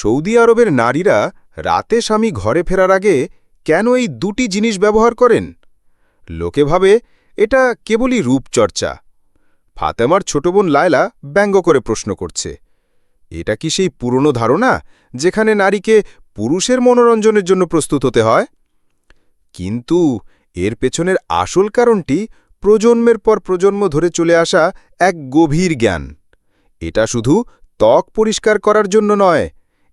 Saudi আরবের নারীরা রাতে স্বামী ঘরে ফেরার আগে কেন এই দুটি জিনিস ব্যবহার করেন? লোকে ভাবে এটা কেবলই রূপচর্চা। ফাতেমার ছোট বোন লায়লা ব্যঙ্গ করে প্রশ্ন করছে, এটা কি সেই পুরনো ধারণা যেখানে নারীকে পুরুষের মনোরঞ্জনের জন্য প্রস্তুত হতে হয়? কিন্তু এর পেছনের আসল কারণটি প্রজন্মের পর প্রজন্ম ধরে চলে আসা এক গভীর জ্ঞান। এটা শুধু ত্বক পরিষ্কার করার জন্য নয়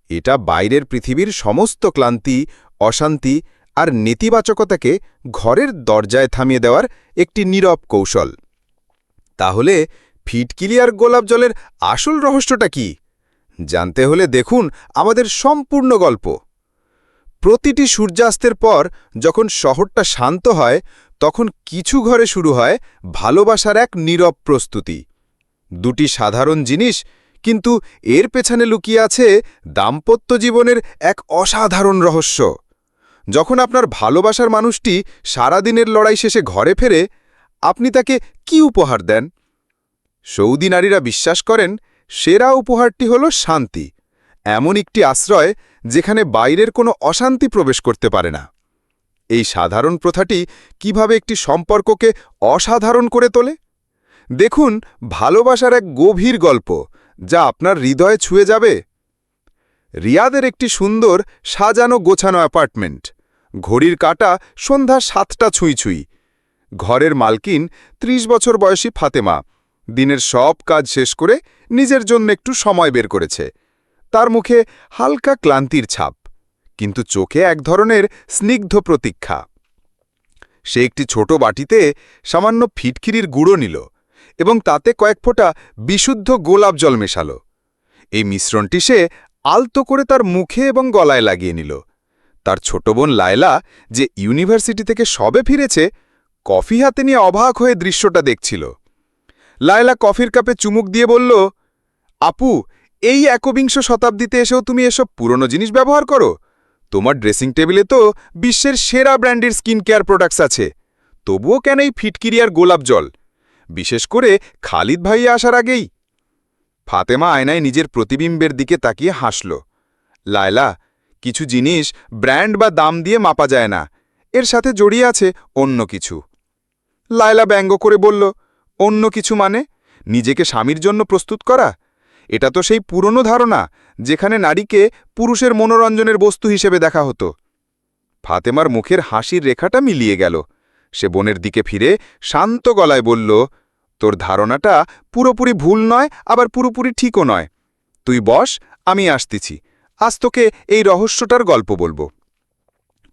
এটা বাইরের পৃথিবীর সমস্ত ক্লান্তি, অশান্তি আর নেতিবাচকতাকে ঘরের দরজায় থামিয়ে দেওয়ার একটি নীরব কৌশল। তাহলে ফিটকিলি আর গোলাপ জলের আসল রহস্যটা কি? জানতে হলে দেখুন আমাদের সম্পূর্ণ গল্প। প্রতিটি সূর্যাস্তের পর যখন শহরটা শান্ত হয়, তখন কিছু ঘরে শুরু হয় ভালোবাসার এক নীরব প্রস্তুতি। দুটি সাধারণ জিনিস কিন্তু এর পেছনে লুকিয়ে আছে দাম্পত্য জীবনের এক অসাধারণ রহস্য। যখন আপনার ভালোবাসার মানুষটি সারাদিনের লড়াই শেষে ঘরে ফেরে, আপনি তাকে কি উপহার দেন? সৌদি নারীরা বিশ্বাস করেন, সেরা উপহারটি হল শান্তি, এমন একটি আশ্রয় যেখানে বাইরের কোনো অশান্তি প্রবেশ করতে পারে না। এই সাধারণ প্রথাটি কীভাবে একটি সম্পর্ককে অসাধারণ করে তোলে? দেখুন, ভালোবাসার এক গভীর গল্প যা আপনার হৃদয়ে ছুঁয়ে যাবে? রিয়াদের একটি সুন্দর সাজানো গোছানো অ্যাপার্টমেন্ট। ঘড়ির কাটা সন্ধ্যা সাতটা ছুঁই ছুঁই। ঘরের মালকিন ৩০ বছর বয়সী ফাতেমা। দিনের সব কাজ শেষ করে নিজের জন্য একটু সময় বের করেছে। তার মুখে হালকা ক্লান্তির ছাপ, কিন্তু চোখে এক ধরনের স্নিগ্ধ প্রতীক্ষা। সে একটি ছোট বাটিতে সামান্য ফিটকিরির গুঁড়ো নিল। এবং তাতে কয়েক ফোঁটা বিশুদ্ধ গোলাপ জল মেশাল। এই মিশ্রণটি সে আলতো করে তার মুখে এবং গলায় লাগিয়ে নিল। তার ছোট বোন লায়লা যে ইউনিভার্সিটি থেকে সবে ফিরেছে, কফি হাতে নিয়ে অবাক হয়ে দৃশ্যটা দেখছিল। লায়লা কফির কাপে চুমুক দিয়ে বলল, আপু, এই একবিংশ শতাব্দীতে এসেও তুমি এসব পুরনো জিনিস ব্যবহার করো? তোমার ড্রেসিং টেবিলে তো বিশ্বের সেরা ব্র্যান্ডের স্কিন কেয়ার প্রোডাক্টস আছে। তবুও কেন এই ফিটকিরিয়ার গোলাপ জল? বিশেষ করে খালিদ ভাইয়া আসার আগেই। ফাতেমা আয়নায় নিজের প্রতিবিম্বের দিকে তাকিয়ে হাসল। লায়লা, কিছু জিনিস ব্র্যান্ড বা দাম দিয়ে মাপা যায় না। এর সাথে জড়িয়ে আছে অন্য কিছু। লায়লা ব্যঙ্গ করে বলল, অন্য কিছু মানে? নিজেকে স্বামীর জন্য প্রস্তুত করা? এটা তো সেই পুরনো ধারণা, যেখানে নারীকে পুরুষের মনোরঞ্জনের বস্তু হিসেবে দেখা হতো। ফাতেমার মুখের হাসির রেখাটা মিলিয়ে গেল। সে বোনের দিকে ফিরে শান্ত গলায় বলল, তোর ধারণাটা পুরোপুরি ভুল নয়, আবার পুরোপুরি ঠিকও নয়। তুই বস, আমি আসতেছি। আজ তোকে এই রহস্যটার গল্প বলব।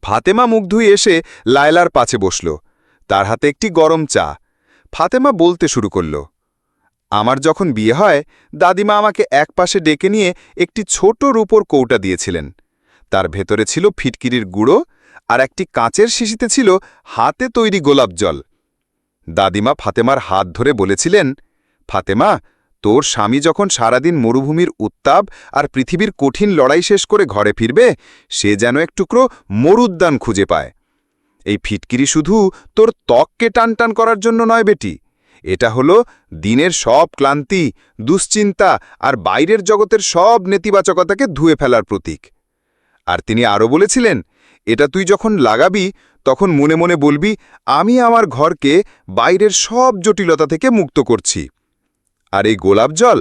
ফাতেমা মুখ ধুয়ে এসে লায়লার পাছে বসল। তার হাতে একটি গরম চা। ফাতেমা বলতে শুরু করল, আমার যখন বিয়ে হয়, দাদিমা আমাকে এক পাশে ডেকে নিয়ে একটি ছোট রূপোর কৌটা দিয়েছিলেন। তার ভেতরে ছিল ফিটকিরির গুঁড়ো আর একটি কাঁচের শিশিতে ছিল হাতে তৈরি গোলাপ জল। দাদিমা ফাতেমার হাত ধরে বলেছিলেন, ফাতেমা, তোর স্বামী যখন সারাদিন মরুভূমির উত্তাপ আর পৃথিবীর কঠিন লড়াই শেষ করে ঘরে ফিরবে, সে যেন এক টুকরো মরুদ্যান খুঁজে পায়। এই ফিটকিরি শুধু তোর ত্বককে টানটান করার জন্য নয় বেটি, এটা হলো দিনের সব ক্লান্তি, দুশ্চিন্তা আর বাইরের জগতের সব নেতিবাচকতাকে ধুয়ে ফেলার প্রতীক। আর তিনি আরও বলেছিলেন, এটা তুই যখন লাগাবি, তখন মনে মনে বলবি, আমি আমার ঘরকে বাইরের সব জটিলতা থেকে মুক্ত করছি। আর এই গোলাপ জল,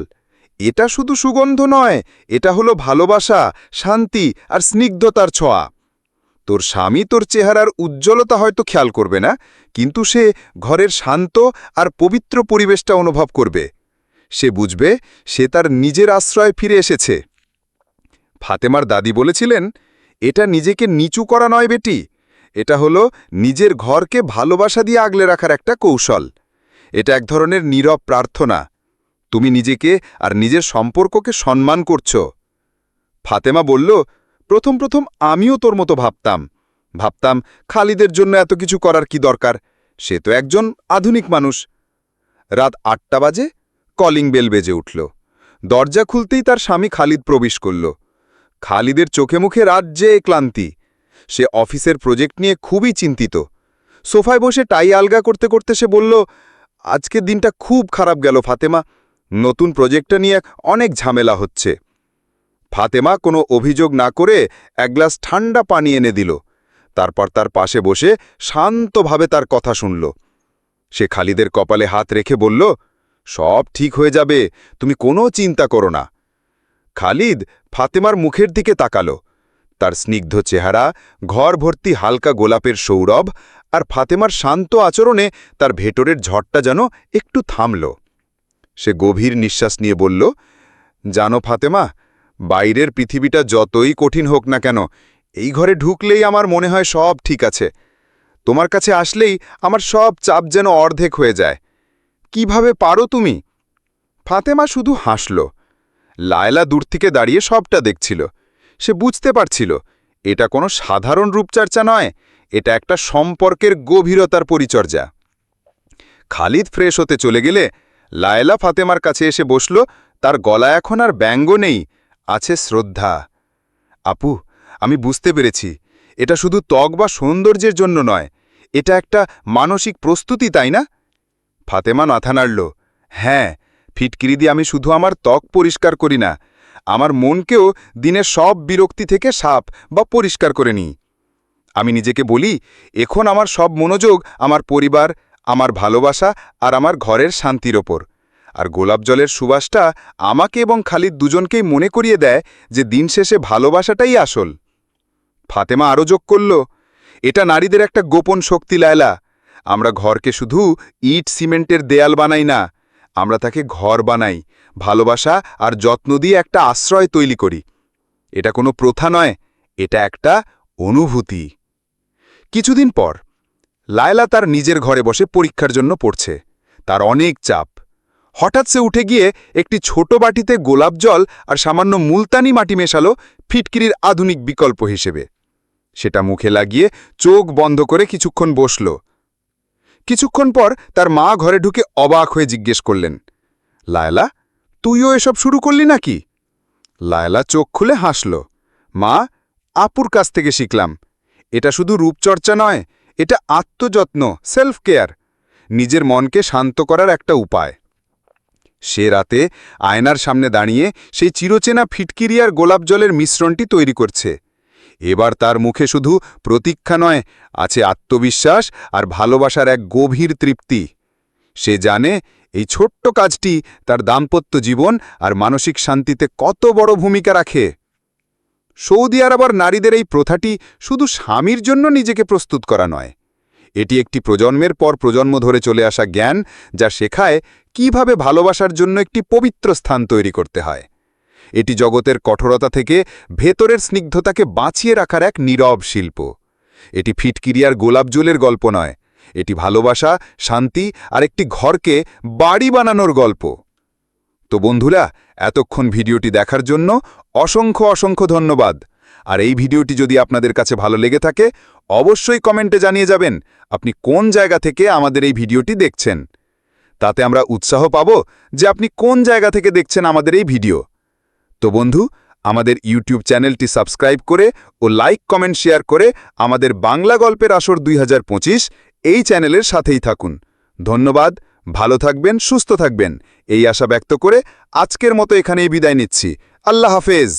এটা শুধু সুগন্ধ নয়, এটা হলো ভালোবাসা, শান্তি আর স্নিগ্ধতার ছোঁয়া। তোর স্বামী তোর চেহারার উজ্জ্বলতা হয়তো খেয়াল করবে না, কিন্তু সে ঘরের শান্ত আর পবিত্র পরিবেশটা অনুভব করবে। সে বুঝবে, সে তার নিজের আশ্রয় ফিরে এসেছে। ফাতেমার দাদি বলেছিলেন, এটা নিজেকে নিচু করা নয় বেটি, এটা হলো নিজের ঘরকে ভালোবাসা দিয়ে আগলে রাখার একটা কৌশল। এটা এক ধরনের নীরব প্রার্থনা। তুমি নিজেকে আর নিজের সম্পর্ককে সম্মান করছ। ফাতেমা বলল, প্রথম প্রথম আমিও তোর মতো ভাবতাম। ভাবতাম খালিদের জন্য এত কিছু করার কি দরকার? সে তো একজন আধুনিক মানুষ। রাত আটটা বাজে কলিং বেল বেজে উঠল। দরজা খুলতেই তার স্বামী খালিদ প্রবেশ করল। খালিদের চোখে মুখে রাজ্যে ক্লান্তি। সে অফিসের প্রজেক্ট নিয়ে খুবই চিন্তিত। সোফায় বসে টাই আলগা করতে করতে সে বলল, আজকের দিনটা খুব খারাপ গেল, ফাতেমা। নতুন প্রজেক্টটা নিয়ে অনেক ঝামেলা হচ্ছে। ফাতেমা কোনো অভিযোগ না করে এক গ্লাস ঠান্ডা পানি এনে দিল। তারপর তার পাশে বসে শান্তভাবে তার কথা শুনল। সে খালিদের কপালে হাত রেখে বলল, সব ঠিক হয়ে যাবে। তুমি কোনো চিন্তা করো না। খালিদ ফাতেমার মুখের দিকে তাকালো। তার স্নিগ্ধ চেহারা ঘর ভর্তি হালকা গোলাপের সৌরভ আর ফাতেমার শান্ত আচরণে তার ভেতরের ঝড়টা যেন একটু থামল। সে গভীর নিঃশ্বাস নিয়ে বলল, জানো ফাতেমা, বাইরের পৃথিবীটা যতই কঠিন হোক না কেন, এই ঘরে ঢুকলেই আমার মনে হয় সব ঠিক আছে। তোমার কাছে আসলেই আমার সব চাপ যেন অর্ধেক হয়ে যায়। কীভাবে পারো তুমি? ফাতেমা শুধু হাসল। লায়লা দূর থেকে দাঁড়িয়ে সবটা দেখছিল। সে বুঝতে পারছিল, এটা কোনো সাধারণ রূপচর্চা নয়, এটা একটা সম্পর্কের গভীরতার পরিচর্যা। খালিদ ফ্রেশ হতে চলে গেলে লায়লা ফাতেমার কাছে এসে বসল, তার গলা এখন আর ব্যঙ্গ নেই, আছে শ্রদ্ধা। আপু, আমি বুঝতে পেরেছি, এটা শুধু ত্বক বা সৌন্দর্যের জন্য নয়, এটা একটা মানসিক প্রস্তুতি, তাই না? ফাতেমা মাথা নাড়ল হ্যাঁ ফিটকিরি দিয়ে আমি শুধু আমার ত্বক পরিষ্কার করি না, আমার মনকেও দিনের সব বিরক্তি থেকে সাপ বা পরিষ্কার করে নিই। আমি নিজেকে বলি, এখন আমার সব মনোযোগ আমার পরিবার, আমার ভালোবাসা আর আমার ঘরের শান্তির ওপর। আর গোলাপ জলের সুবাসটা আমাকে এবং খালিদ দুজনকেই মনে করিয়ে দেয় যে দিন শেষে ভালোবাসাটাই আসল। ফাতেমা আরও যোগ করল, এটা নারীদের একটা গোপন শক্তি, লায়লা। আমরা ঘরকে শুধু ইট, সিমেন্টের দেয়াল বানাই না আমরা তাকে ঘর বানাই, ভালোবাসা আর যত্ন দিয়ে একটা আশ্রয় তৈরি করি। এটা কোনো প্রথা নয়, এটা একটা অনুভূতি। কিছুদিন পর, লায়লা তার নিজের ঘরে বসে পরীক্ষার জন্য পড়ছে। তার অনেক চাপ। হঠাৎ সে উঠে গিয়ে একটি ছোট বাটিতে গোলাপ জল আর সামান্য মুলতানি মাটি মেশালো ফিটকিরির আধুনিক বিকল্প হিসেবে। সেটা মুখে লাগিয়ে চোখ বন্ধ করে কিছুক্ষণ বসল। কিছুক্ষণ পর তার মা ঘরে ঢুকে অবাক হয়ে জিজ্ঞেস করলেন, লায়লা, তুইও এসব শুরু করলি নাকি? লায়লা চোখ খুলে হাসল, মা, আপুর কাছ থেকে শিখলাম। এটা শুধু রূপচর্চা নয়, এটা আত্মযত্ন সেলফ কেয়ার নিজের মনকে শান্ত করার একটা উপায়। সে রাতে আয়নার সামনে দাঁড়িয়ে সেই চিরচেনা ফিটকিরিয়ার গোলাপ জলের মিশ্রণটি তৈরি করছে। এবার তার মুখে শুধু প্রতীক্ষা নয়, আছে আত্মবিশ্বাস আর ভালোবাসার এক গভীর তৃপ্তি। সে জানে এই ছোট্ট কাজটি তার দাম্পত্য জীবন আর মানসিক শান্তিতে কত বড় ভূমিকা রাখে। সৌদি আরবার নারীদের এই প্রথাটি শুধু স্বামীর জন্য নিজেকে প্রস্তুত করা নয়। এটি একটি প্রজন্মের পর প্রজন্ম ধরে চলে আসা জ্ঞান যা শেখায় কীভাবে ভালোবাসার জন্য একটি পবিত্র স্থান তৈরি করতে হয়। এটি জগতের কঠোরতা থেকে ভেতরের স্নিগ্ধতাকে বাঁচিয়ে রাখার এক নীরব শিল্প। এটি ফিটকিরিয়ার গোলাপজলের গল্প নয়। এটি ভালোবাসা, শান্তি আর একটি ঘরকে বাড়ি বানানোর গল্প। তো বন্ধুরা, এতক্ষণ ভিডিওটি দেখার জন্য অসংখ্য অসংখ্য ধন্যবাদ। আর এই ভিডিওটি যদি আপনাদের কাছে ভালো লেগে থাকে, অবশ্যই কমেন্টে জানিয়ে যাবেন আপনি কোন জায়গা থেকে আমাদের এই ভিডিওটি দেখছেন। তাতে আমরা উৎসাহ পাব যে আপনি কোন জায়গা থেকে দেখছেন আমাদের এই ভিডিও। তো বন্ধু, আমাদের ইউটিউব চ্যানেলটি সাবস্ক্রাইব করে ও লাইক, কমেন্ট, শেয়ার করে আমাদের বাংলা গল্পের আসর দুই হাজার পঁচিশ এই চ্যানেলের সাথেই থাকুন। ধন্যবাদ, ভালো থাকবেন, সুস্থ থাকবেন। এই আশা ব্যক্ত করে আজকের মতো এখানেই বিদায় নিচ্ছি। আল্লাহ হাফেজ।